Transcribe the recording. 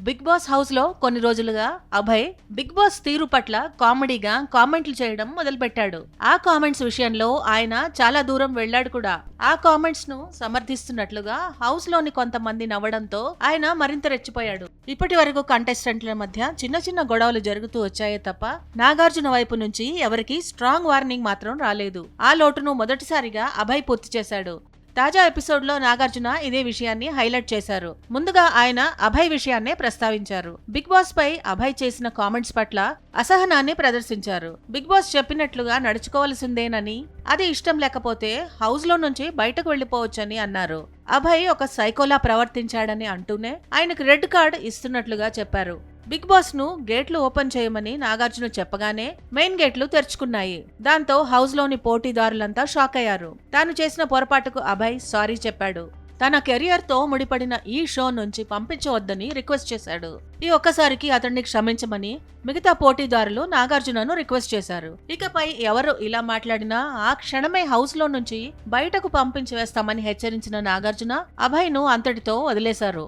Big boss హౌస్లో కొన్ని రోజులుగా అభయ్ బిగ్ బాస్ తీరు పట్ల కామెడీగా కామెంట్లు చేయడం మొదలుపెట్టాడు. ఆ కామెంట్స్ విషయంలో ఆయన చాలా దూరం వెళ్ళాడు కూడా. ఆ కామెంట్స్ను సమర్థిస్తున్నట్లుగా హౌస్లోని కొంతమంది నవ్వడంతో ఆయన మరింత రెచ్చిపోయాడు. ఇప్పటి వరకు కంటెస్టెంట్ల మధ్య చిన్న చిన్న గొడవలు జరుగుతూ వచ్చాయే తప్ప నాగార్జున వైపు నుంచి ఎవరికి స్ట్రాంగ్ వార్నింగ్ మాత్రం రాలేదు. ఆ లోటును మొదటిసారిగా అభయ్ పూర్తి చేశాడు. తాజా ఎపిసోడ్లో నాగార్జున ఇదే విషయాన్ని హైలైట్ చేశారు. ముందుగా ఆయన అభయ్ విషయాన్నే ప్రస్తావించారు. బిగ్ బాస్ పై అభయ్ చేసిన కామెంట్స్ పట్ల అసహనాన్ని ప్రదర్శించారు. బిగ్ బాస్ చెప్పినట్లుగా నడుచుకోవాల్సిందేనని అది ఇష్టం లేకపోతే హౌస్లో నుంచి బయటకు వెళ్ళిపోవచ్చని అన్నారు. అభయ్ ఒక సైకోలా ప్రవర్తించాడని అంటూనే ఆయనకు రెడ్ కార్డ్ ఇస్తున్నట్లుగా చెప్పారు. బిగ్ బాస్ను గేట్లు ఓపెన్ చేయమని నాగార్జున చెప్పగానే మెయిన్ గేట్లు తెరుచుకున్నాయి. దాంతో హౌస్లోని పోటీదారులంతా షాక్ అయ్యారు. తాను చేసిన పొరపాటుకు అభయ్ సారీ చెప్పాడు. తన కెరియర్తో ముడిపడిన ఈ షో నుంచి పంపించవద్దని రిక్వెస్ట్ చేశాడు. ఈ ఒక్కసారికి అతన్ని క్షమించమని మిగతా పోటీదారులు నాగార్జునను రిక్వెస్ట్ చేశారు. ఇకపై ఎవరు ఇలా మాట్లాడినా ఆ క్షణమే హౌస్లో నుంచి బయటకు పంపించి వేస్తామని హెచ్చరించిన నాగార్జున అభయ్ను అంతటితో వదిలేశారు.